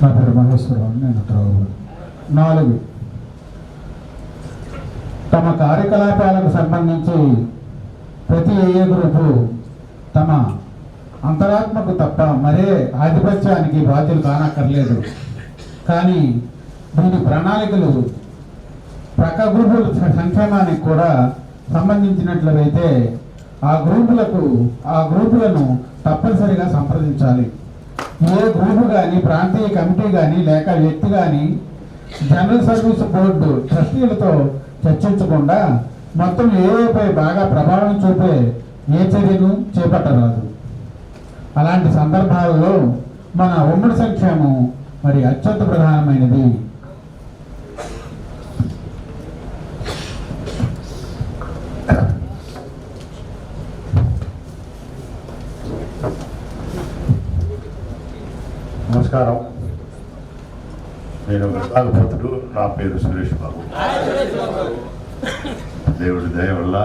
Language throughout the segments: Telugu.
నా పేరు మహేశ్వరరావు నేను త్రావు నాలుగు. తమ కార్యకలాపాలకు సంబంధించి ప్రతి ఏ గ్రూపు తమ అంతరాత్మకు తప్ప మరే ఆధిపత్యానికి బాధ్యులు కానక్కర్లేదు. కానీ దీని ప్రణాళికలు ప్రక్క గ్రూపుల సంక్షేమానికి కూడా సంబంధించినట్లయితే ఆ గ్రూపులకు ఆ గ్రూపులను తప్పనిసరిగా సంప్రదించాలి. ఏ గ్రూపు కానీ ప్రాంతీయ కమిటీ కానీ లేక వ్యక్తి కానీ జనరల్ సర్వీస్ బోర్డు ట్రస్టీలతో చర్చించకుండా మొత్తం ఏఏపై బాగా ప్రభావం చూపే ఏ చర్యను చేపట్టరాదు. అలాంటి సందర్భాలలో మన ఉమ్మడి సంక్షేమం మరి అత్యంత ప్రధానమైనది. నమస్కారం. నేను విభాగపతుడు నా పేరు సురేష్ బాబు. దేవుడి దయ వల్ల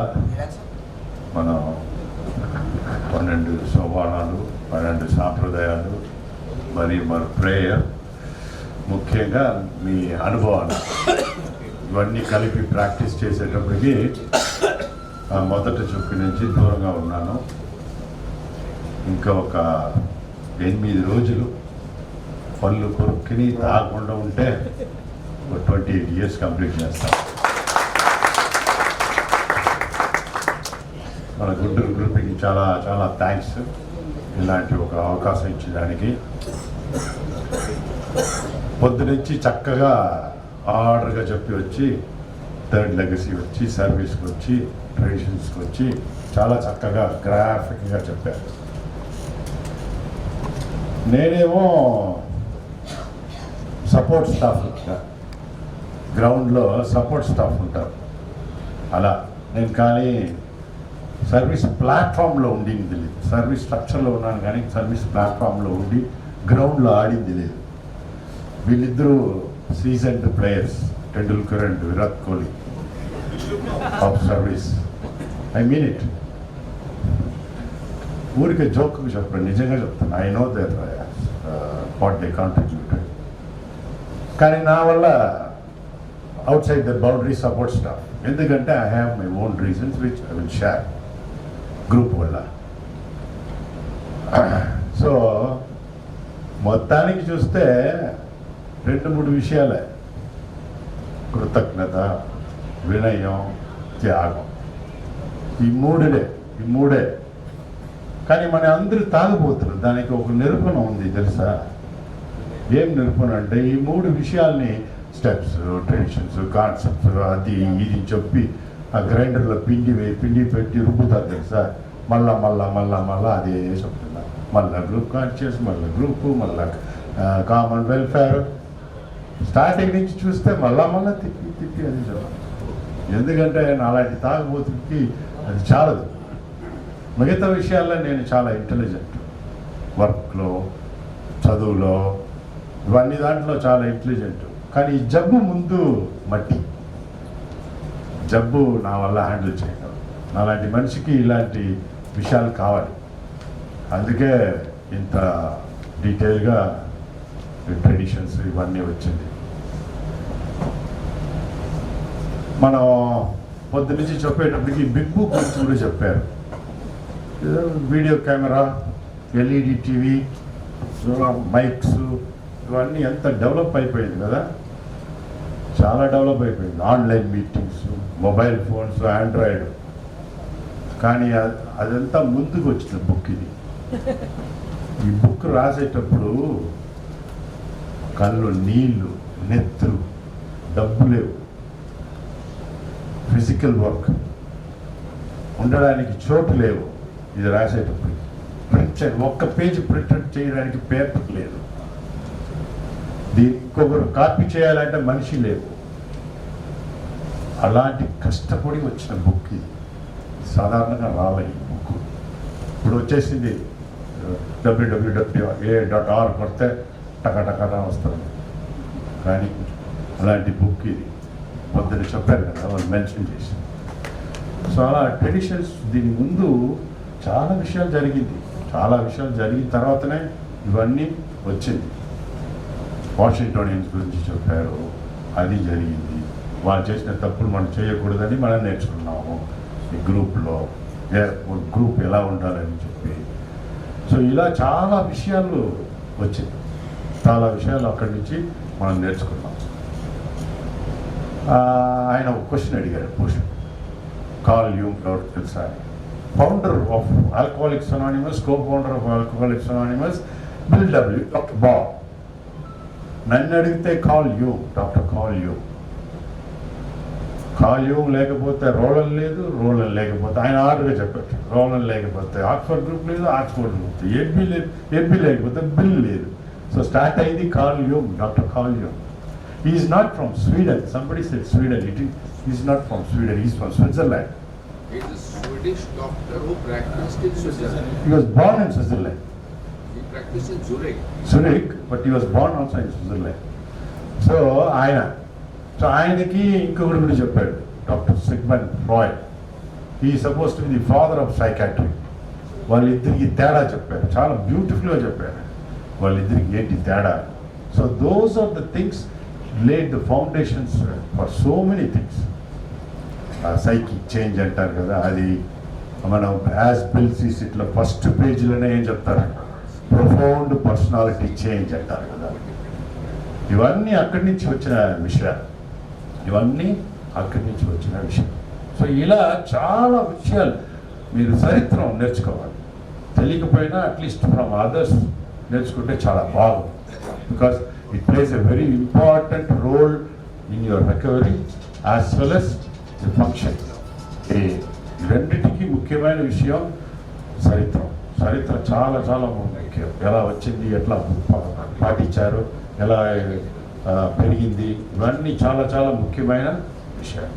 మనం పన్నెండు సోపానాలు పన్నెండు సాంప్రదాయాలు మరియు మన ప్రేయర్ ముఖ్యంగా మీ అనుభవాలు. ఇవన్నీ కలిపి ప్రాక్టీస్ చేసేటప్పటికి ఆ మొదటి చుక్కు నుంచి దూరంగా ఉన్నాను. ఇంకా ఒక ఎనిమిది రోజులు పళ్ళు కొరుక్కుని తాగకుండా ఉంటే ఒక ట్వంటీ ఎయిట్ ఇయర్స్ కంప్లీట్ చేస్తాం. మన గుంటూరు గ్రూప్కి చాలా చాలా థ్యాంక్స్. ఇలాంటి ఒక అవకాశం ఇచ్చేదానికి. పొద్దునుంచి చక్కగా ఆర్డర్గా చెప్పి వచ్చి థర్డ్ లెగసీ వచ్చి సర్వీస్కి వచ్చి ట్రెడిషన్స్కి వచ్చి చాలా చక్కగా గ్రాఫిక్గా చెప్పారు. నేనేమో సపోర్ట్ స్టాఫ్ గ్రౌండ్లో సపోర్ట్ స్టాఫ్ ఉంటారు. అలా నేను కానీ సర్వీస్ ప్లాట్ఫామ్లో ఉండింది లేదు సర్వీస్ స్ట్రక్చర్లో ఉన్నాను కానీ సర్వీస్ ప్లాట్ఫామ్లో ఉండి గ్రౌండ్లో ఆడింది లేదు. వీళ్ళిద్దరూ seasoned players Tendulkar and Virat Kohli of service I mean it ఊరికే జోక్ చెప్పండి నిజంగా చెప్తాను I know there what they contribute కానీ నా వల్ల outside the boundary support staff ఎందుకంటే I have my own reasons which I will share group వల్ల. సో మొత్తానికి చూస్తే రెండు మూడు విషయాలే. కృతజ్ఞత వినయం త్యాగం. ఈ మూడులే ఈ మూడే. కానీ మన అందరూ తాగిపోతున్నారు దానికి ఒక నిరూపణ ఉంది తెలుసా? ఏం నిరూపణ అంటే ఈ మూడు విషయాల్ని స్టెప్స్ ట్రెడిషన్స్ కాన్సెప్ట్స్ అది ఇది చెప్పి ఆ గ్రైండర్లో పిండి వేయి పిండి పెట్టి రుబ్బుతారు తెలుసా? మళ్ళా మళ్ళా మళ్ళా మళ్ళా అదే చెప్తున్నారు మళ్ళా గ్రూప్ కాన్షియస్ మళ్ళీ గ్రూపు మళ్ళా కామన్ వెల్ఫేర్ స్టార్టింగ్ నుంచి చూస్తే మళ్ళా మళ్ళా తిప్పి తిప్పి అది చెప్పాలి ఎందుకంటే అలాంటి తాగుబోతుకి అది చాలదు. మిగతా విషయాల్లో నేను చాలా ఇంటెలిజెంట్ వర్క్లో చదువులో ఇవన్నీ దాంట్లో చాలా ఇంటెలిజెంట్ కానీ ఈ జబ్బు ముందు మట్టి. జబ్బు నా వల్ల హ్యాండిల్ చేయగలను అలాంటి మనిషికి ఇలాంటి విషయాలు కావాలి. అందుకే ఇంత డీటెయిల్గా ట్రెడిషన్స్ ఇవన్నీ వచ్చింది. మనం పొద్దు నుంచి చెప్పేటప్పటికి బిగ్ బుక్ గురించి కూడా చెప్పారు. Video camera LED TV mics ఇవన్నీ ఎంత డెవలప్ అయిపోయింది కదా? చాలా డెవలప్ అయిపోయింది. Online meetings mobile phones Android. కానీ అదంతా ముందుకు వచ్చిన బుక్ ఇది. ఈ బుక్ రాసేటప్పుడు కళ్ళు నీళ్ళు నెత్తురు డబ్బు లేవు. Physical work. ఉండడానికి చోటు లేవు. ఇది రాసేటప్పుడు. ప్రింట్ ఒక్క పేజీ ప్రింట్ చేయడానికి పేపర్ లేదు. దీనికొకరు కాపీ చేయాలంటే మనిషి లేదు అలాంటి కష్టపడి వచ్చిన బుక్ ఇది. సాధారణంగా రావాలి ఈ బుక్. ఇప్పుడు వచ్చేసింది డబ్ల్యూడబ్ల్యూడబ్ల్యూ ఏ డాట్ ఆర్ కొడితే టకటకటా వస్తుంది. కానీ అలాంటి బుక్ ఇది. పొద్దున చెప్పారు కదా వాళ్ళు మెన్షన్ చేసి సో అలా ట్రెడిషన్స్ దీని ముందు చాలా విషయాలు జరిగింది. చాలా విషయాలు జరిగిన తర్వాతనే ఇవన్నీ వచ్చింది. వాషింగ్టోనియన్స్ గురించి చెప్పారు. అది జరిగింది. వాళ్ళు చేసిన తప్పులు మనం చేయకూడదని మనం నేర్చుకున్నాము ఈ గ్రూప్లో. గ్రూప్ ఎలా ఉండాలని చెప్పి. సో ఇలా చాలా విషయాలు వచ్చాయి. చాలా విషయాలు అక్కడి నుంచి మనం నేర్చుకున్నాం. ఆయన ఒక క్వశ్చన్ అడిగారు భూషణ్ కాల్ యూ ఎవరు తెలుసా? Founder of alcoholics anonymous co founder of alcoholics anonymous bill W doctor Bob. నన్ను అడిగితే call you doctor call you call you లేకపోతే రోలన్ లేదు రోలన్ లేకపోతే ఆయన ఆర్డర్గా చెప్పారు రోలన్ లేకపోతే ఆక్స్ఫర్డ్ గ్రూప్ లేదు ఆక్స్ఫర్డ్ గ్రూప్ ఏపీ లేదు ఏపీ లేకపోతే బిల్ లేదు. సో స్టార్ట్ అయింది call you doctor call you is not from Sweden somebody said Sweden it is not from Sweden is from Switzerland. He was born in Switzerland. He but in Zurich. Zurich, but he was so ఆయన. సో ఆయనకి ఇంకొకటి కూడా చెప్పాడు డాక్టర్ సిగ్మన్ రాయ్ ఈ suppose to the father of psychiatry వాళ్ళిద్దరికి తేడా చెప్పారు చాలా బ్యూటిఫుల్గా చెప్పారు. వాళ్ళిద్దరికి ఏంటి తేడా? So those are the things laid the foundations for so many things సైకి change అంటారు కదా అది మనం యాజ్ బిల్సీస్ ఇట్లా ఫస్ట్ పేజీలోనే ఏం చెప్తారు? ప్రొఫౌండ్ పర్సనాలిటీ చేంజ్ అంటారు కదా. ఇవన్నీ అక్కడి నుంచి వచ్చిన విషయాలు. ఇవన్నీ అక్కడి నుంచి వచ్చిన విషయం సో ఇలా చాలా విషయాలు మీరు చరిత్రం నేర్చుకోవాలి. తెలియకపోయినా అట్లీస్ట్ ఫ్రమ్ అదర్స్ నేర్చుకుంటే చాలా బాగుంది. Because it plays a very important role in your recovery as well as the function రెండింటికి ముఖ్యమైన విషయం చరిత్రం. చరిత్ర చాలా చాలా ముఖ్యం ఎలా వచ్చింది ఎట్లా పాటించారు ఎలా పెరిగింది ఇవన్నీ చాలా చాలా ముఖ్యమైన విషయాలు.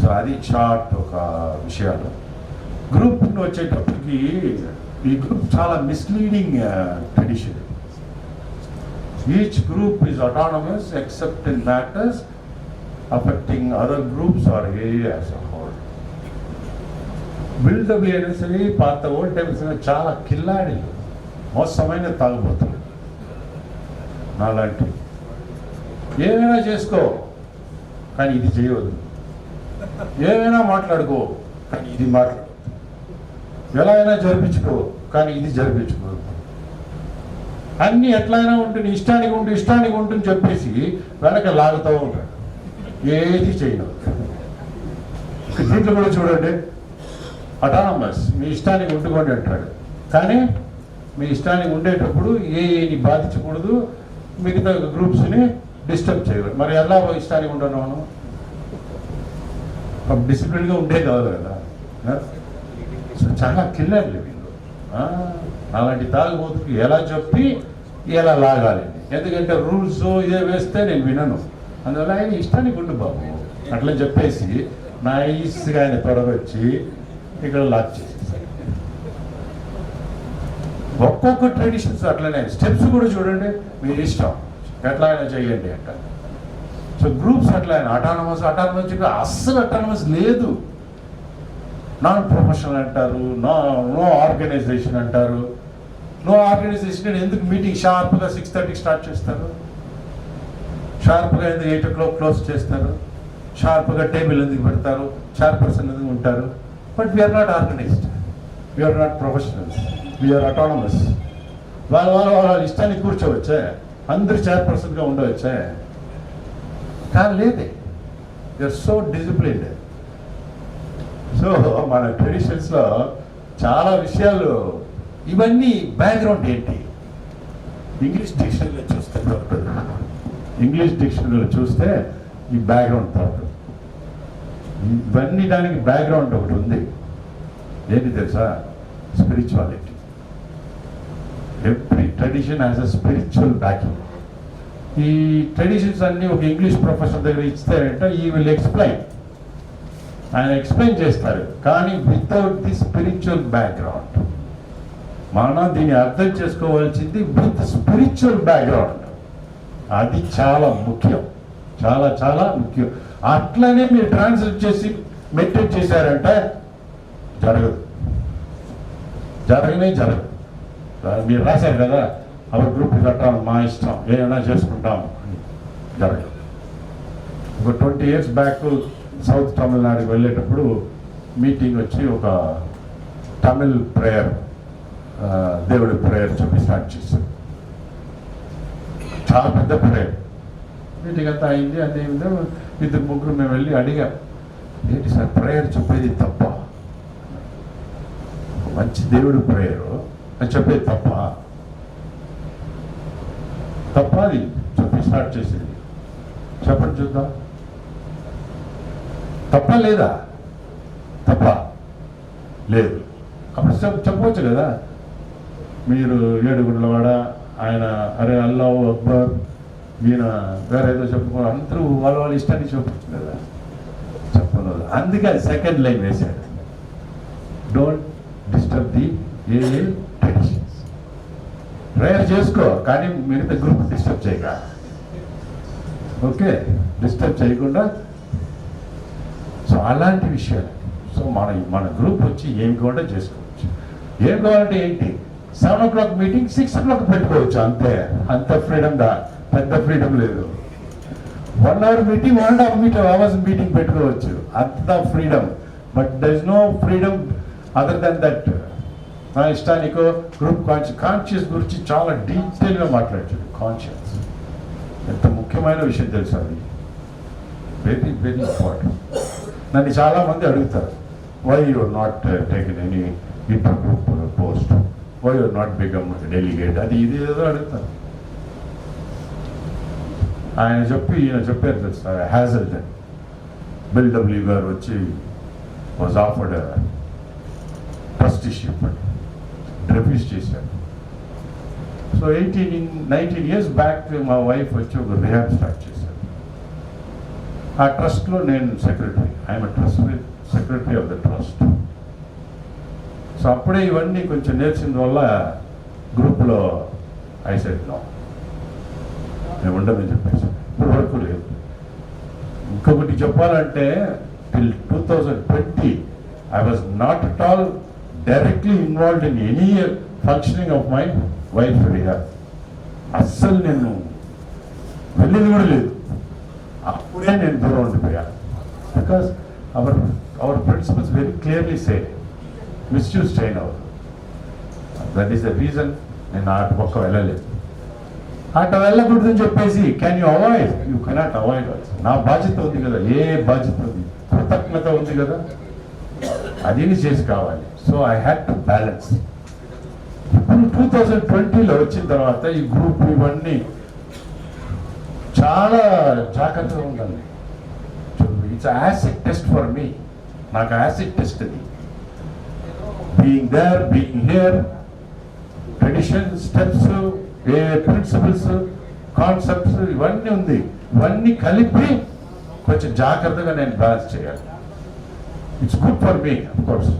సో అది షార్ట్ ఒక విషయాలు. గ్రూప్ వచ్చేటప్పటికి ఈ గ్రూప్ చాలా misleading tradition each group is autonomous except in matters affecting other groups or areas whole Bill W అనేసి పాత ఓల్డ్ టైమ్స్ చాలా కిల్లాడిలు. మోసమైన తాగుబోతులు. నాలాంటివి ఏమైనా చేసుకో కానీ ఇది చేయవద్దు. ఏమైనా మాట్లాడుకో కానీ ఇది మాట్లాడవద్దు. ఎలా అయినా జరిపించుకో కానీ ఇది జరిపించుకో అన్నీ ఎట్లయినా ఉంటుంది ఇష్టానికి ఉంటూ ఇష్టానికి ఉంటుంది చెప్పేసి వెనక లాగుతూ ఉంటాడు. ఏది చేయను. దీంట్లో కూడా చూడండి. అటానమస్ మీ ఇష్టానికి ఉండుకోండి అంటాడు. కానీ మీ ఇష్టానికి ఉండేటప్పుడు ఏ ఏని బాధించకూడదు మిగతా గ్రూప్స్ని డిస్టర్బ్ చేయకూడదు. మరి ఎలా ఇష్టానికి ఉండను డిసిప్లిన్గా ఉండే కావాలి కదా. సో చాలా కిల్లర్లు వీళ్ళు. అలాంటి తాగుబోతుకి ఎలా చెప్పి ఎలా లాగాలి ఎందుకంటే రూల్స్ ఇదే వేస్తే నేను వినను. అందువల్ల ఆయన ఇష్టానికి ఉండు బాబు. అట్లా చెప్పేసి నైస్గా ఆయన తొడగొచ్చి ఇక్కడ లాక్ చేసేసారు. ఒక్కొక్క ట్రెడిషన్స్ అట్లనే. స్టెప్స్ కూడా చూడండి మీ ఇష్టం. ఎట్లా అయినా చేయండి అంట. సో గ్రూప్స్ అట్లా అయినా అటానమస్ అటానమస్ అస్సలు అటానమస్ లేదు. నాన్ ప్రొఫెషనల్ అంటారు నో నో ఆర్గనైజేషన్ అంటారు. నో ఆర్గనైజేషన్ ఎందుకు మీటింగ్ షార్ప్గా సిక్స్ థర్టీకి స్టార్ట్ చేస్తారు? షార్ప్గా ఎందుకు ఎయిట్ ఓ క్లాక్ క్లోజ్ చేస్తారు? షార్ప్గా టేబుల్ ఎందుకు పెడతారు? షార్ప్ పర్సన్ ఎందుకు ఉంటారు? But we're not organised we're not professionals we're autonomous వాళ్ళ వాళ్ళ వాళ్ళ ఇష్టానికి కూర్చోవచ్చే. అందరు చైర్పర్సన్గా ఉండవచ్చే. కానీ లేదే. యూఆర్ సో డిసిప్లిన్డ్ సో మన ట్రెడిషన్స్లో చాలా విషయాలు ఇవన్నీ బ్యాక్గ్రౌండ్ ఏంటి? ఇంగ్లీష్ డిక్షనరీలో చూస్తే దొరకదు ఇంగ్లీష్ డిక్షనరీలో చూస్తే ఈ బ్యాక్గ్రౌండ్ దొరకదు ఇవన్నీ దానికి బ్యాక్గ్రౌండ్ ఒకటి ఉంది. ఏంటి తెలుసా? Spirituality every tradition has a spiritual backing ఈ ట్రెడిషన్స్ అన్నీ ఒక ఇంగ్లీష్ ప్రొఫెసర్ దగ్గర ఇస్తారంటే ఈ విల్ ఎక్స్ప్లెయిన్ ఆయన ఎక్స్ప్లెయిన్ చేస్తారు. కానీ వితౌట్ ది స్పిరిచువల్ బ్యాక్గ్రౌండ్ మనం దీన్ని అర్థం చేసుకోవాల్సింది విత్ స్పిరిచువల్ బ్యాక్గ్రౌండ్ అది చాలా ముఖ్యం. చాలా చాలా ముఖ్యం. అట్లనే మీరు ట్రాన్స్లేట్ చేసి మెయింటైన్ చేశారంటే. జరగదు. జరగనే జరగదు. మీరు రాశారు కదా అవర్ గ్రూప్ కట్టాలి మా ఇష్టం ఏమైనా చేసుకుంటాం జరగదు. ఒక ట్వంటీ ఇయర్స్ బ్యాక్ సౌత్ తమిళనాడుకి వెళ్ళేటప్పుడు మీటింగ్ వచ్చి ఒక తమిళ్ ప్రేయర్ దేవుడి ప్రేయర్ చెప్పి స్టార్ట్ చేశారు. చాలా పెద్ద ప్రేయర్. మీటింగ్ అంతా అయింది అదే విధంగా ఇద్దరు ముగ్గురు మేము వెళ్ళి అడిగాం. ఏంటి సార్ ప్రేయర్ చెప్పేది తప్ప? మంచి దేవుడు ప్రేయరు అని చెప్పేది తప్ప? తప్ప అది చెప్పి స్టార్ట్ చేసేది. చెప్పండి చూద్దాం. తప్ప లేదా? తప్ప లేదు. అప్పుడు చెప్పవచ్చు కదా. మీరు ఏడుగుండ్లవాడ ఆయన అరే అల్లా అక్బర్ ఈయన వేరే ఏదో అందరూ వాళ్ళ వాళ్ళ ఇష్టాన్ని చెప్పచ్చు కదా. చెప్పలేదు అందుకే సెకండ్ లైన్ వేశాడు డోంట్ డిస్టర్బ్ ది ఏ ట్రెడిషన్స్ ప్రేయర్ చేసుకో కానీ మిగతా గ్రూప్ డిస్టర్బ్ చేయక. ఓకే డిస్టర్బ్ చేయకుండా. సో అలాంటి విషయాలు. సో మన మన గ్రూప్ వచ్చి ఏం కావాలంటే చేసుకోవచ్చు. ఏం కావాలంటే ఏంటి? Seven o'clock meeting six o'clock పెట్టుకోవచ్చు అంతే. అంత ఫ్రీడమ్ దా పెద్ద ఫ్రీడమ్ లేదు. One hour meeting one and half metre hours meeting పెట్టుకోవచ్చు. అంత freedom. But there no freedom other than that నా ఇష్టానికో గ్రూప్ కాన్షియస్ కాన్షియస్ గురించి చాలా డీటెయిల్గా మాట్లాడుతుంది. కాన్షియస్ ఎంత ముఖ్యమైన విషయం తెలుసు అది? వెరీ వెరీ ఇంపార్టెంట్ నన్ను చాలా మంది అడుగుతారు why you not taken any inter group post why you not become delegate అది ఇది ఏదో అడుగుతారు. ఆయన చెప్పి ఈయన చెప్పారు తెలుసు హ్యాజల్టన్ బిల్ డబ్ల్యూ గారు వచ్చి వాజ్ ఆఫర్డ్ ట్రస్టీషిప్ అని రిఫ్యూజ్ చేశారు. So eighteen nineteen years back మా వైఫ్ వచ్చి ఒక రిహాబ్ స్టార్ట్ చేశారు. ఆ ట్రస్ట్లో నేను secretary I'm trust secretary of the trust so అప్పుడే ఇవన్నీ కొంచెం నేర్చిన వల్ల గ్రూప్లో ఐ సెట్ నో మేము ఉండమని చెప్పేసి. ఇప్పుడు వరకు లేదు. ఇంకొకటి చెప్పాలంటే till two thousand twenty I was not at all directly involved in any functioning of my wife rehab అస్సలు నేను వెళ్ళేది కూడా లేదు. అప్పుడే నేను దూరం ఉండిపోయాను because our our principles very clearly say misuse చేయనవరు that is the reason నేను ఆ పక్క వెళ్ళలేదు. అటు వెళ్ళకూడదని చెప్పేసి can you avoid you cannot avoid నా బాధ్యత ఉంది కదా ఏ బాధ్యత ఉంది? కృతజ్ఞత ఉంది కదా. అది చేసి కావాలి. So I had to balance ఇప్పుడు టూ థౌజండ్ ట్వంటీలో వచ్చిన తర్వాత ఈ గ్రూప్ ఇవన్నీ చాలా జాగ్రత్తగా ఉండాలి. It's acid test for me నాకు యాసిడ్ టెస్ట్ అది. Being there being here tradition steps A principles concepts ఇవన్నీ ఉంది. ఇవన్నీ కలిపి కొంచెం జాగ్రత్తగా నేను బ్యాలెన్స్ చేయాలి. It's good for me course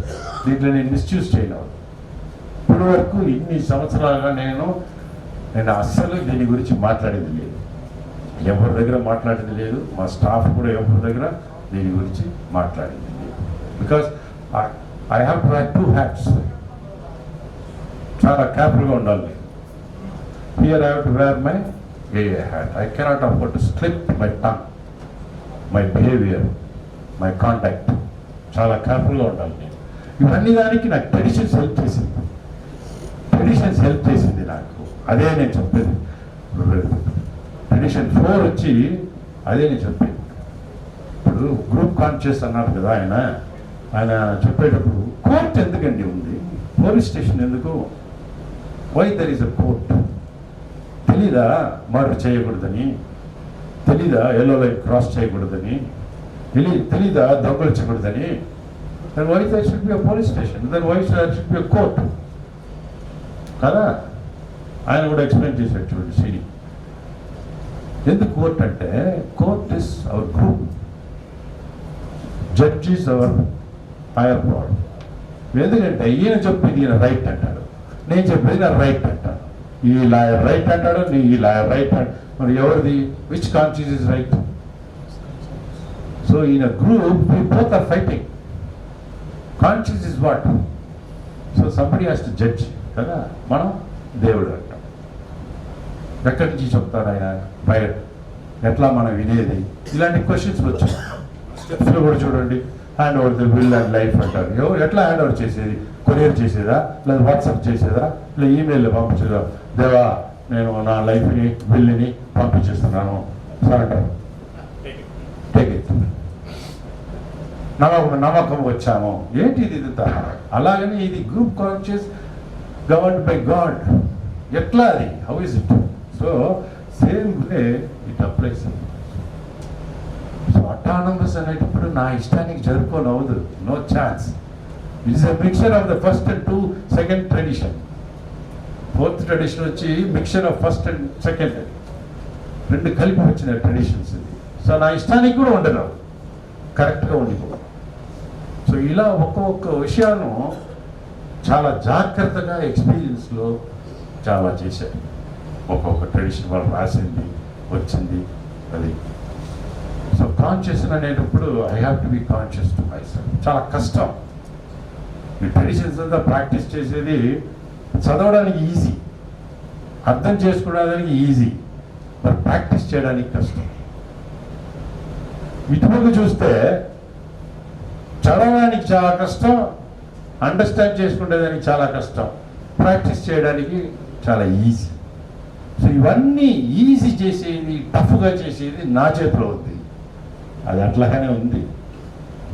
దీంట్లో నేను మిస్యూజ్ చేయను. ఇప్పటి వరకు ఇన్ని సంవత్సరాలుగా నేను నేను అస్సలు దీని గురించి మాట్లాడేది లేదు. ఎవరి దగ్గర మాట్లాడేది లేదు. మా స్టాఫ్ కూడా ఎవరి దగ్గర దీని గురించి మాట్లాడేది లేదు. Because I have to have two hats చాలా కేర్ఫుల్గా ఉండాలి. Here I have to wear my a hat I cannot afford to slip my tongue my behaviour my contact చాలా కేర్ఫుల్గా ఉండాలి నేను. ఇవన్నీ దానికి నాకు ట్రెడిషన్స్ హెల్ప్ చేసింది. ట్రెడిషన్స్ హెల్ప్ చేసింది నాకు. అదే నేను చెప్పేది. ట్రెడిషన్ ఫోర్ వచ్చి అదే నేను చెప్పేది. ఇప్పుడు గ్రూప్ కాన్షియస్ అన్నారు కదా ఆయన. ఆయన చెప్పేటప్పుడు కోర్ట్ ఎందుకండి ఉంది? పోలీస్ స్టేషన్ ఎందుకు? Why there is a court తెలీదా? మర్డర్ చేయకూడదని. తెలీదా? ఎల్లో లైన్ క్రాస్ చేయకూడదని. తెలి తెలీదా? దొంగలించకూడదని. దాని wife there should be a police station దాని wife there should be a court కదా? ఆయన కూడా ఎక్స్ప్లెయిన్ చేశాడు చూడండి సిరి ఎందుకు కోర్ట్ అంటే court is our group judge is our higher power ఎందుకంటే ఈయన చెప్పింది ఈయన రైట్ అంటాడు. నేను చెప్పేది నా రైట్ అంటాను ఈ లాయర్ రైట్ అంటాడు నీ ఈ లాయర్ రైట్ మరి ఎవరిది? Which conscience is right so ఈయన group we both are fighting conscience is what so somebody has to judge కదా? మనం దేవుడు అంటాం. ఎక్కడి నుంచి చెప్తాడు ఆయన? బయట. ఎట్లా మనం వినేది? ఇలాంటి క్వశ్చన్స్ వచ్చాయి. స్టెప్స్లో కూడా చూడండి. Hand over the will and life అంటారు. ఎవరు ఎట్లా హ్యాండ్ ఓవర్ చేసేది? కొరియర్ చేసేదా? లేదా వాట్సాప్ చేసేదా? లేదా ఈమెయిల్ పంపించేదా? దేవా నేను నా లైఫ్ని బిల్లుని పంపించేస్తున్నాను. సార్ అంటారు నమ్మకం నమ్మకం వచ్చాము. ఏంటి ఇది ఇదంతా అలాగని ఇది group conscience govern by God ఎట్లా అది? How is it so same way it applies so autonomous అనేటప్పుడు నా ఇష్టానికి జరుపుకొని no chance it's a mixture of the first and two second tradition fourth tradition వచ్చి mixture of first and second. రెండు కలిపి వచ్చిన ట్రెడిషన్స్ ఇది. సో నా ఇష్టానికి కూడా ఉండరు కరెక్ట్గా ఉండిపోవడం సో ఇలా ఒక్కొక్క విషయాన్ని చాలా జాగ్రత్తగా ఎక్స్పీరియన్స్లో చాలా చేశారు. ఒక్కొక్క ట్రెడిషన్ వాళ్ళు రాసింది వచ్చింది అది. సో కాన్షియస్ అనేటప్పుడు I have to be conscious to my చాలా కష్టం. ఈ ట్రెడిషన్స్ అంతా ప్రాక్టీస్ చేసేది చదవడానికి ఈజీ అర్థం చేసుకోవడానికి ఈజీ మరి ప్రాక్టీస్ చేయడానికి కష్టం. ఇటువంటి చూస్తే చదవడానికి చాలా కష్టం అండర్స్టాండ్ చేసుకునేదానికి చాలా కష్టం ప్రాక్టీస్ చేయడానికి చాలా ఈజీ సో ఇవన్నీ ఈజీ చేసేది టఫ్గా చేసేది నా చేతిలో ఉంది. అది అట్లాగానే ఉంది.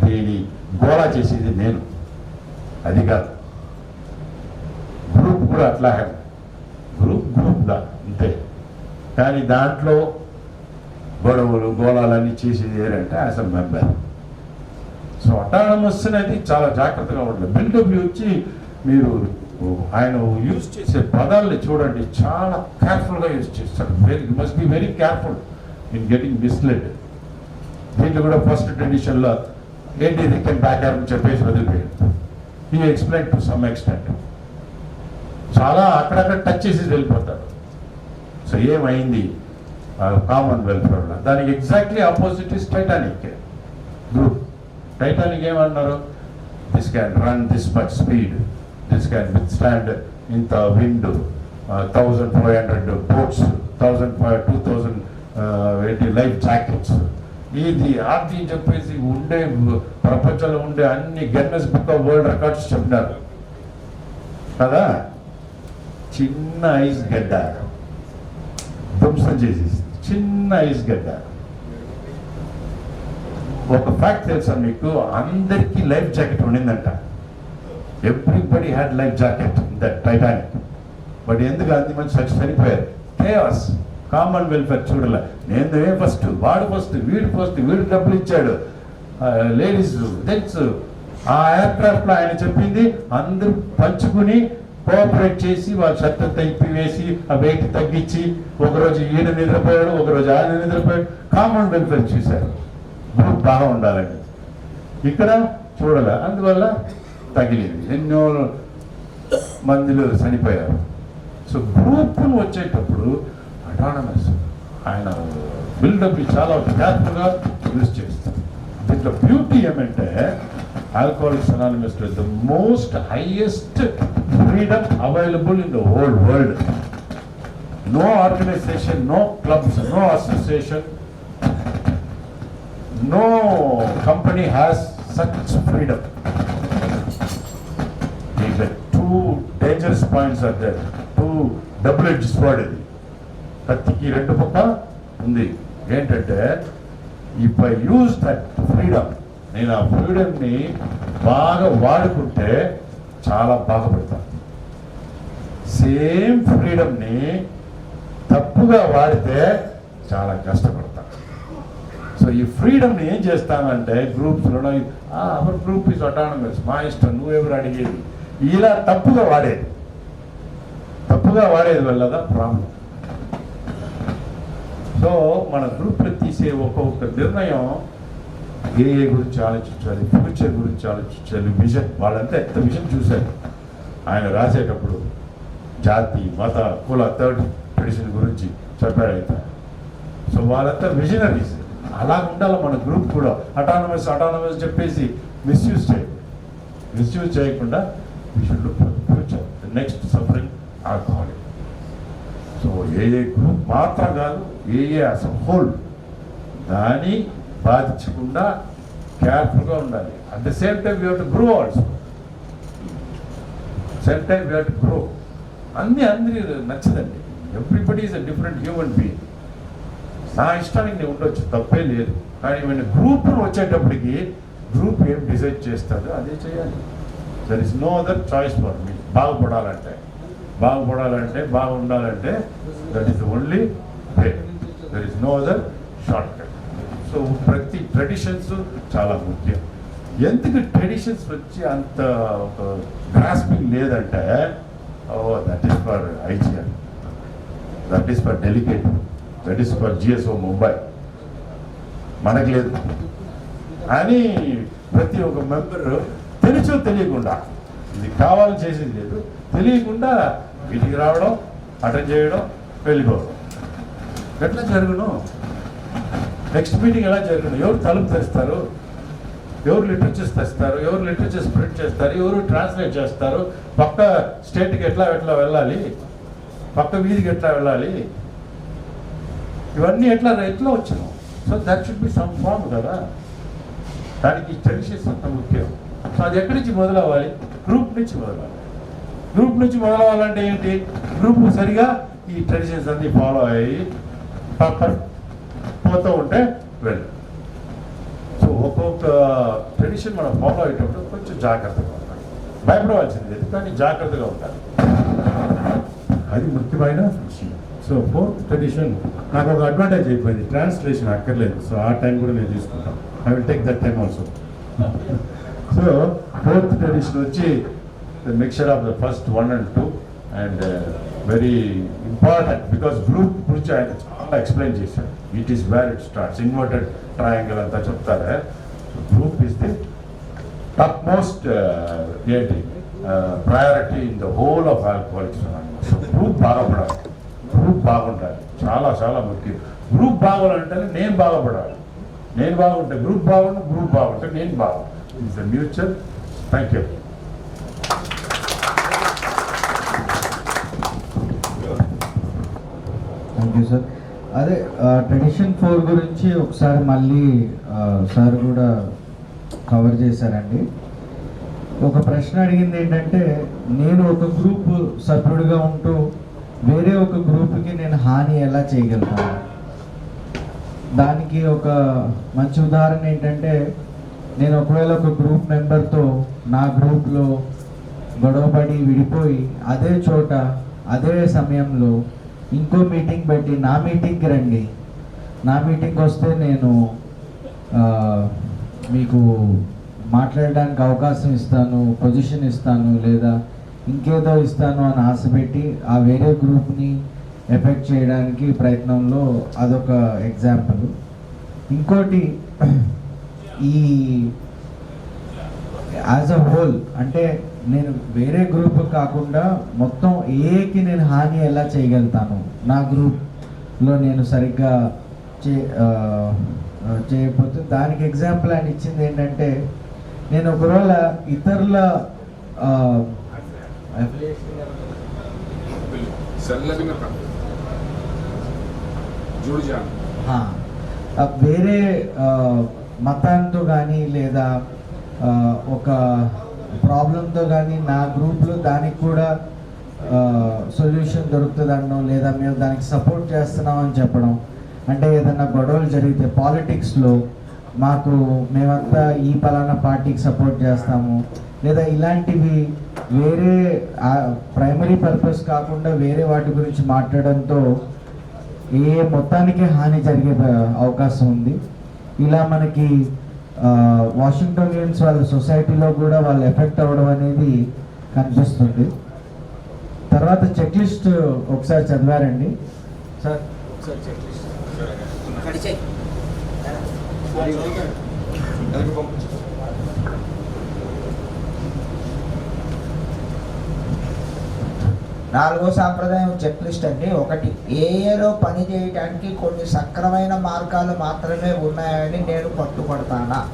దీని గోళా చేసేది నేను. అది కాదు. ఇప్పుడు కూడా అట్లాగే గ్రూప్ గ్రూప్గా అంతే. కానీ దాంట్లో గొడవలు గోళాలన్నీ చేసేది ఏంటంటే as a member. So autonomous అనేది చాలా జాగ్రత్తగా ఉండాలి. బిల్డబ్ల్యూ వచ్చి మీరు ఆయన యూజ్ చేసే పదాలని చూడండి. చాలా కేర్ఫుల్గా యూజ్ చేస్తాడు. Very must be very careful in getting misled దీంట్లో కూడా ఫస్ట్ ట్రెడిషన్లో ఏంటి రికెన్ బ్యాక్ అని చెప్పేసి వదిలిపోయాడు ఈ ఎక్స్ప్లెయిన్ టు సమ్ ఎక్స్టెంట్ చాలా అక్కడక్కడ టచ్ చేసి వెళ్ళిపోతాడు సో ఏమైంది? కామన్ వెల్ఫేర్ దానికి exactly opposite is Titanic group Titanic ఏమన్నారు? This can run this much speed this can withstand ఇంత wind thousand five hundred boats thousand five two thousand ఏంటి లైఫ్ జాకెట్స్ ఇది ఆర్తి చెప్పేసి ఉండే ప్రపంచంలో ఉండే అన్ని Guinness Book of World Records చెప్పినారు. కదా? చిన్న ఐస్ గడ్డ. ధ్వంసం చేసేసి చిన్న ఐస్ గడ్డ. ఒక ఫ్యాక్ట్ తెలుసా మీకు? అందరికీ life jacket ఉండిందంట. Everybody had life jacket that Titanic but ఎందుకు అంత మంది చచ్చి చనిపోయారు కేవస్ కామన్ వెల్ఫేర్ చూడలే. నేను ఏ ఫస్ట్ వాడు ఫస్ట్ వీడు ఫస్ట్ వీడు డబ్బులు ఇచ్చాడు. లేడీస్ జెంట్స్ ఆ ఎయిర్క్రాఫ్ట్లో ఆయన చెప్పింది అందరూ పంచుకుని కోఆపరేట్ చేసి వాళ్ళ చెత్త తగ్గి ఆ వెయిట్ తగ్గించి ఒకరోజు ఈయన నిద్రపోయాడు ఒకరోజు ఆయన నిద్రపోయాడు. కామన్ వెల్ఫేర్ చూశారు. గ్రూప్ బాగా ఉండాలని ఇక్కడ చూడలే. అందువల్ల తగిలింది. ఎన్నో మందిలో చనిపోయారు. సో గ్రూప్ను వచ్చేటప్పుడు అటానమస్ ఆయన బిల్డప్ చాలా జాగ్రత్తగా యూజ్ చేస్తారు. దీంట్లో బ్యూటీ ఏమంటే Alcoholics Anonymous the most highest freedom available in the whole world no organisation no clubs no association no company has such freedom two two points points are there. Two double-edged కత్తికి రెండు పక్క ఉంది. ఏంటంటే if I use that freedom నేను ఆ ఫ్రీడమ్ని బాగా వాడుకుంటే చాలా బాగుపడతాను సేమ్ ఫ్రీడమ్ని తప్పుగా వాడితే చాలా కష్టపడతాను సో ఈ ఫ్రీడమ్ని ఏం చేస్తానంటే గ్రూప్స్లో అవర్ గ్రూప్ ఇస్ అటానమస్ మా ఇష్టం నువ్వెవరు అడిగేది? ఇలా తప్పుగా వాడేది. తప్పుగా వాడేది వల్లదా ప్రాబ్లం సో మన గ్రూప్లు తీసే ఒక్కొక్క నిర్ణయం ఏ ఏ గురించి ఆలోచించాలి? ఫ్యూచర్ గురించి ఆలోచించాలి? విజన్. వాళ్ళంతా ఎంత విజన్ చూశారు? ఆయన రాసేటప్పుడు జాతి మత కుల థర్డ్ ట్రెడిషన్ గురించి చెప్పాడు అయితే సో వాళ్ళంతా విజనరీస్ అలా ఉండాలి మన గ్రూప్ కూడా. అటానమస్ అటానమస్ చెప్పేసి మిస్యూజ్ చేయండి మిస్యూజ్ చేయకుండా we should look future next suffering alcoholic so AA group మాత్రం కాదు ఏఏ అస్ హోల్ దాని బాధించకుండా కేర్ఫుల్గా ఉండాలి. At the same time you to grow also same time you to grow అన్ని అందరి నచ్చదండి. Everybody is a different human being నా ఇష్టానికి నేను ఉండొచ్చు తప్పే లేదు. కానీ మన గ్రూప్ వచ్చేటప్పటికి గ్రూప్ ఏం డిసైడ్ చేస్తాడో అదే చేయాలి. There is no other choice for me బాగుపడాలంటే. బాగుపడాలంటే బాగుండాలంటే that is only way there is no other shortcut so ప్రతి ట్రెడిషన్స్ చాలా ముఖ్యం. ఎందుకు ట్రెడిషన్స్ వచ్చి అంత ఒక గ్రాస్పింగ్ లేదంటే ఓ that is for IGL that is for delicate that is for GSO Mumbai మనకు లేదు. అని ప్రతి ఒక్క మెంబర్ తెలుసో తెలియకుండా ఇది కావాలని చేసేది లేదు తెలియకుండా వీటికి రావడం అటెండ్ చేయడం వెళ్ళిపోవడం. ఎట్లా జరుగును? నెక్స్ట్ మీటింగ్ ఎలా జరుగుతుంది? ఎవరు తలుపు తెస్తారు ఎవరు లిటరేచర్స్ తెస్తారు? ఎవరు లిటరేచర్స్ ప్రింట్ చేస్తారు? ఎవరు ట్రాన్స్లేట్ చేస్తారు? పక్క స్టేట్కి ఎట్లా ఎట్లా వెళ్ళాలి? పక్క వీధికి ఎట్లా వెళ్ళాలి? ఇవన్నీ ఎట్లా ఎట్లా వచ్చాను. So that should be some form కదా. దానికి స్టడీషన్స్ అంత ముఖ్యం. సో అది ఎక్కడి నుంచి మొదలవ్వాలి? గ్రూప్ నుంచి మొదలవ్వాలి. గ్రూప్ నుంచి మొదలవ్వాలంటే ఏంటి? గ్రూప్ సరిగా ఈ ట్రెడిషన్స్ అన్ని ఫాలో అయ్యి ప- పోతూ ఉంటే వెళ్ళు. సో ఒక్కొక్క ట్రెడిషన్ మనం ఫాలో అయ్యేటప్పుడు కొంచెం జాగ్రత్తగా ఉండాలి. భయపడవలసింది లేదు కానీ జాగ్రత్తగా ఉండాలి. అది ముఖ్యమైన విషయం. సో ఫోర్త్ ట్రెడిషన్ నాకు ఒక అడ్వాంటేజ్ అయిపోయింది. ట్రాన్స్లేషన్ అక్కర్లేదు. సో ఆ టైం కూడా నేను తీసుకుంటాను. I will take that time also so fourth tradition వచ్చి the mixture of the first one and two and very important because group గురించి ఆయన చాలా ఎక్స్ప్లెయిన్ చేశాడు. It is where it starts inverted triangle అంతా చెప్తారే? Group is the topmost ఏంటి? Priority in the whole of alcoholics so group బాగుపడాలి. గ్రూప్ బాగుండాలి. చాలా చాలా ముఖ్యం. గ్రూప్ బాగాలంటే నేను బాగుపడాలి. నేను బాగుంటే గ్రూప్ బాగుంటే గ్రూప్ బాగుంటే నేను బాగుంటాను it's the mutual thank you thank you sir అదే ట్రెడిషన్ ఫోర్ గురించి ఒకసారి మళ్ళీ సార్ కూడా కవర్ చేశారండి. ఒక ప్రశ్న అడిగింది ఏంటంటే నేను ఒక గ్రూప్ సభ్యుడిగా ఉంటూ వేరే ఒక గ్రూప్కి నేను హాని ఎలా చేయగలుగుతాను? దానికి ఒక మంచి ఉదాహరణ ఏంటంటే నేను ఒకవేళ ఒక గ్రూప్ మెంబర్తో నా గ్రూప్లో గొడవపడి విడిపోయి అదే చోట అదే సమయంలో ఇంకో మీటింగ్ పెట్టి నా మీటింగ్కి రండి. నా మీటింగ్కి వస్తే నేను మీకు మాట్లాడడానికి అవకాశం ఇస్తాను పొజిషన్ ఇస్తాను లేదా ఇంకేదో ఇస్తాను అని ఆశ పెట్టి ఆ వేరే గ్రూప్ని ఎఫెక్ట్ చేయడానికి ప్రయత్నంలో అదొక ఎగ్జాంపుల్ ఇంకోటి ఈ యాజ్ అ హోల్ అంటే నేను వేరే గ్రూప్ కాకుండా మొత్తం ఏకి నేను హాని ఎలా చేయగలుగుతాను? నా గ్రూప్లో నేను సరిగ్గా చే చేయకపోతే దానికి ఎగ్జాంపుల్ అని ఇచ్చింది ఏంటంటే నేను ఒకవేళ ఇతరుల వేరే మతాంతో కానీ లేదా ఒక ప్రాబ్లంతో కానీ నా గ్రూప్లో దానికి కూడా సొల్యూషన్ దొరుకుతుంది అనడం లేదా మేము దానికి సపోర్ట్ చేస్తున్నామని చెప్పడం అంటే ఏదైనా గొడవలు జరిగితే పాలిటిక్స్లో మాకు మేమంతా ఈ పలానా పార్టీకి సపోర్ట్ చేస్తాము. లేదా ఇలాంటివి వేరే ప్రైమరీ పర్పస్ కాకుండా వేరే వాటి గురించి మాట్లాడడంతో ఏ మొత్తానికి హాని జరిగే అవకాశం ఉంది. ఇలా మనకి వాషింగ్టన్ యూనియన్స్ వాళ్ళ సొసైటీలో కూడా వాళ్ళు ఎఫెక్ట్ అవ్వడం అనేది కనిపిస్తుంది. తర్వాత చెక్ లిస్ట్ ఒకసారి చదివారండి. సార్ ఒకసారి చెక్ లిస్ట్ నాలుగో సాంప్రదాయం చెక్ లిస్ట్ అండి ఒకటి. ఏఏలో పని చేయడానికి కొన్ని సక్రమైన మార్గాలు మాత్రమే ఉన్నాయని నేను పట్టుబడతానా?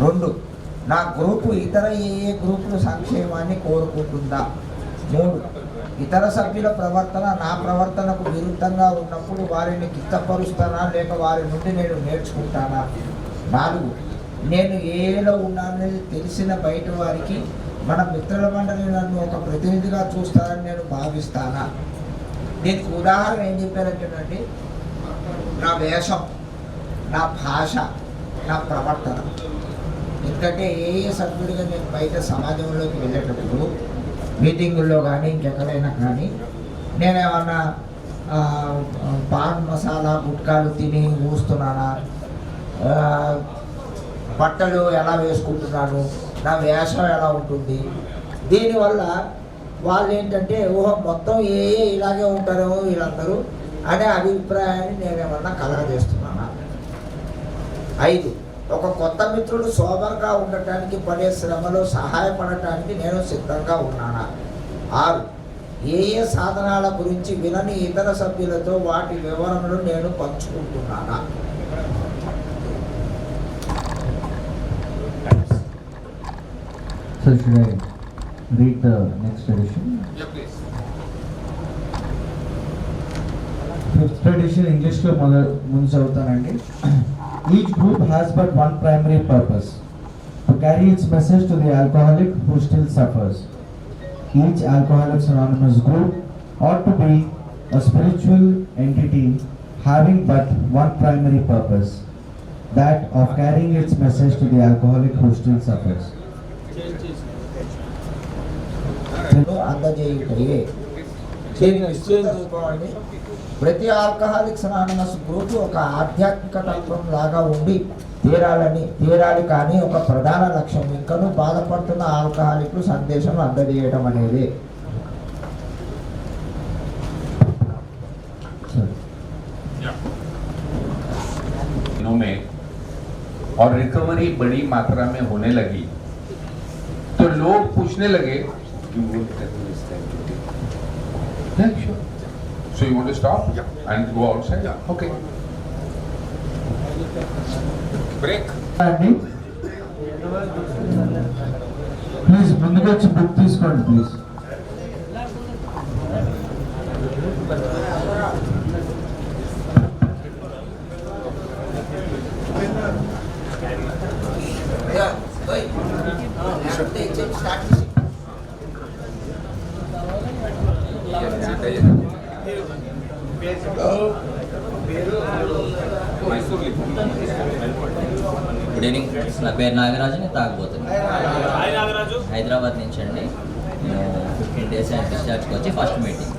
రెండు. నా గ్రూపు ఇతర ఏఏ గ్రూపుల సంక్షేమాన్ని కోరుకుంటుందా? మూడు. ఇతర సభ్యుల ప్రవర్తన నా ప్రవర్తనకు విరుద్ధంగా ఉన్నప్పుడు వారిని కిత్తపరుస్తానా లేక వారి నుండి నేను నేర్చుకుంటానా? నాలుగు. నేను ఏలో ఉన్నానని తెలిసిన బయట వారికి మన మిత్రుల మండలి నన్ను ఒక ప్రతినిధిగా చూస్తారని నేను భావిస్తానా? దీనికి ఉదాహరణ ఏం చెప్పారంటేనండి నా వేషం నా భాష నా ప్రవర్తన. ఎందుకంటే ఏ ఏ సభ్యుడిగా నేను బయట సమాజంలోకి వెళ్ళేటప్పుడు మీటింగుల్లో కానీ ఇంకెక్కడైనా కానీ నేను ఏమన్నా పాన్ మసాలా గుట్కాలు తిని ఊస్తున్నానా? బట్టలు ఎలా వేసుకుంటున్నాను? నా వేషం ఎలా ఉంటుంది? దీనివల్ల వాళ్ళు ఏంటంటే ఊహ మొత్తం ఏ ఏ ఇలాగే ఉంటారేమో వీళ్ళందరూ అనే అభిప్రాయాన్ని నేనేమన్నా కలగజేస్తున్నాను? ఐదు ఒక కొత్త మిత్రుడు శోభంగా ఉండటానికి పడే శ్రమలో సహాయపడటానికి నేను సిద్ధంగా ఉన్నానా? ఆరు ఏ ఏ సాధనాల గురించి వినని ఇతర సభ్యులతో వాటి వివరణలు నేను పంచుకుంటున్నానా? So should I read the next edition? Yeah, please. Fifth edition ఇంగ్లీష్లో మొదలు ముందు చదువుతానండి each group has but one primary purpose to carry its message to the alcoholic who still suffers each alcoholics anonymous group are to be a spiritual entity having but one primary purpose that of carrying its message to the alcoholic who still suffers. అందజేయుటయే దీన్ని విస్తృత రూపమండి ప్రతి ఆల్కహాలిక్స్ అనానమస్ గ్రూప్ ఒక ఆధ్యాత్మిక తత్వం లాగా ఉండి తీరాలని తీరాలి కానీ ఒక ప్రధాన లక్ష్యం ఇంకనూ బాధపడుతున్న ఆల్కహాలిక్ సందేశం అందజేయడం అనేది So, दिनों में और रिकवरी बड़ी मात्रा में होने लगी तो लोग पूछने लगे कि वो Yeah, sure. So you want to stop and go outside? Okay. Break. అండి ప్లీజ్ ముందుకు వచ్చి బుక్ తీసుకోండి ప్లీజ్ Good evening నా పేరు నాగరాజు నేను తాగబోతుంది హైదరాబాద్ నుంచి అండి నేను ఫిఫ్టీన్ డేస్ అండ్ డిశ్చార్జ్కి వచ్చి ఫస్ట్ మీటింగ్.